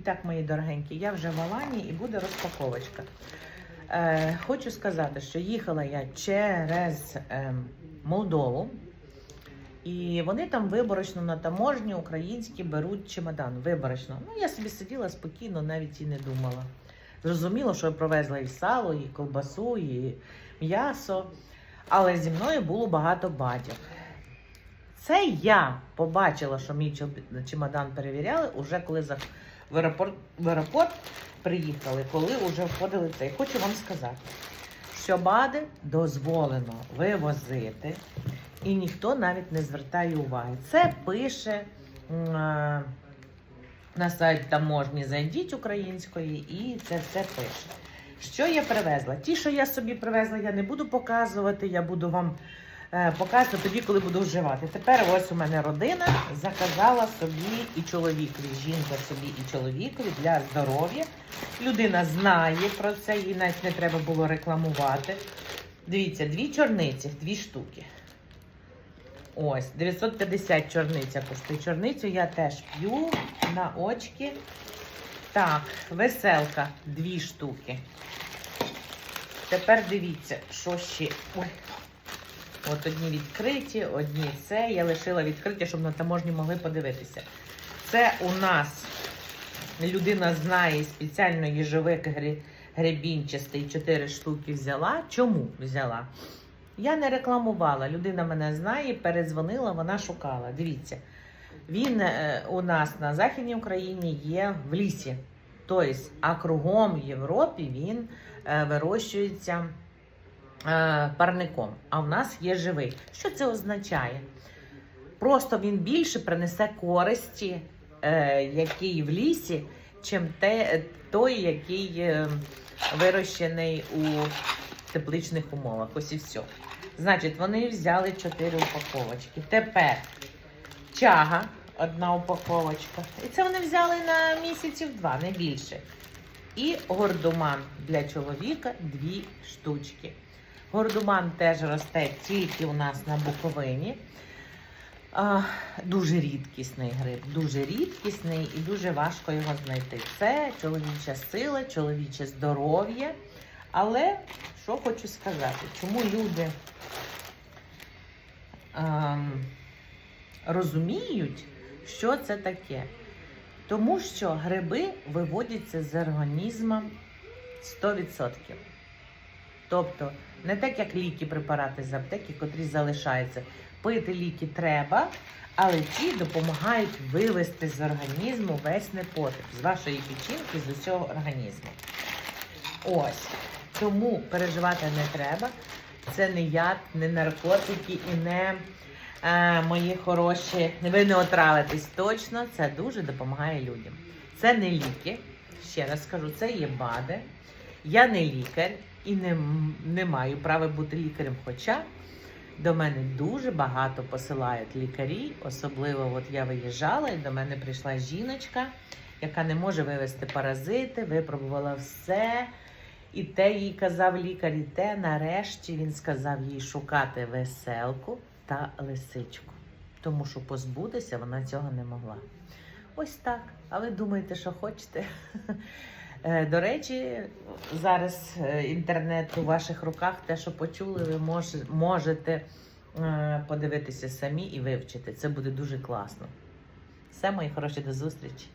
І так, мої дорогенькі, я вже в Алані і буде розпаковочка. Е, хочу сказати, що їхала я через е, Молдову, і вони там виборочно на таможні українські беруть чемодан. Виборочно. Ну, я собі сиділа спокійно, навіть і не думала. Зрозуміло, що я провезла і сало, і ковбасу, і м'ясо. Але зі мною було багато батьків. Це я побачила, що мій чемодан перевіряли, уже коли в аеропорт, в аеропорт приїхали, коли вже входили в цей. Хочу вам сказати, що БАДи дозволено вивозити, і ніхто навіть не звертає уваги. Це пише на сайт таможні зайдіть української, і це все пише. Що я привезла? Ті, що я собі привезла, я не буду показувати, я буду вам е, показувати тоді, коли буду вживати. Тепер ось у мене родина заказала собі і чоловікові, жінка собі і чоловікові для здоров'я. Людина знає про це, їй навіть не треба було рекламувати. Дивіться, дві чорниці, дві штуки. Ось, 950 чорниця коштує. Чорницю я теж п'ю на очки. Так, веселка, дві штуки. Тепер дивіться, що ще. Ой. От одні відкриті, одні це. Я лишила відкриті, щоб на таможні могли подивитися. Це у нас людина знає спеціально їжовик гребінчастий 4 штуки взяла. Чому взяла? Я не рекламувала. Людина мене знає, передзвонила, вона шукала. Дивіться, він е, у нас на Західній Україні є в лісі. Тобто, а кругом в Європі він е, вирощується парником. А в нас є живий. Що це означає? Просто він більше принесе користі, е, який в лісі, чим те, той, який е, вирощений у тепличних умовах. Ось і все. Значить, вони взяли 4 упаковочки. Тепер чага, одна упаковочка. І це вони взяли на місяців два, не більше. І гордуман для чоловіка дві штучки. Гордуман теж росте тільки у нас на Буковині. А, дуже рідкісний гриб, дуже рідкісний і дуже важко його знайти. Це чоловіча сила, чоловіче здоров'я. Але що хочу сказати, чому люди ем, розуміють, що це таке? Тому що гриби виводяться з організму 100%. Тобто, не так, як ліки, препарати з аптеки, котрі залишаються. Пити ліки треба, але ті допомагають вивести з організму весь непотріб, з вашої печінки, з усього організму. Ось. Тому переживати не треба. Це не яд, не наркотики і не е, мої хороші. Ви не отравитесь точно. Це дуже допомагає людям. Це не ліки. Ще раз скажу, це є БАДи. Я не лікар і не, не маю права бути лікарем. Хоча до мене дуже багато посилають лікарі. Особливо, от я виїжджала, і до мене прийшла жіночка, яка не може вивести паразити, випробувала все. І те їй казав лікар, і те нарешті він сказав їй шукати веселку та лисичку. Тому що позбутися вона цього не могла. Ось так. А ви думаєте, що хочете? Е, До речі, зараз е, інтернет у ваших руках, те, що почули, ви мож- можете е, подивитися самі і вивчити. Це буде дуже класно. Все, мої хороші, до зустрічі!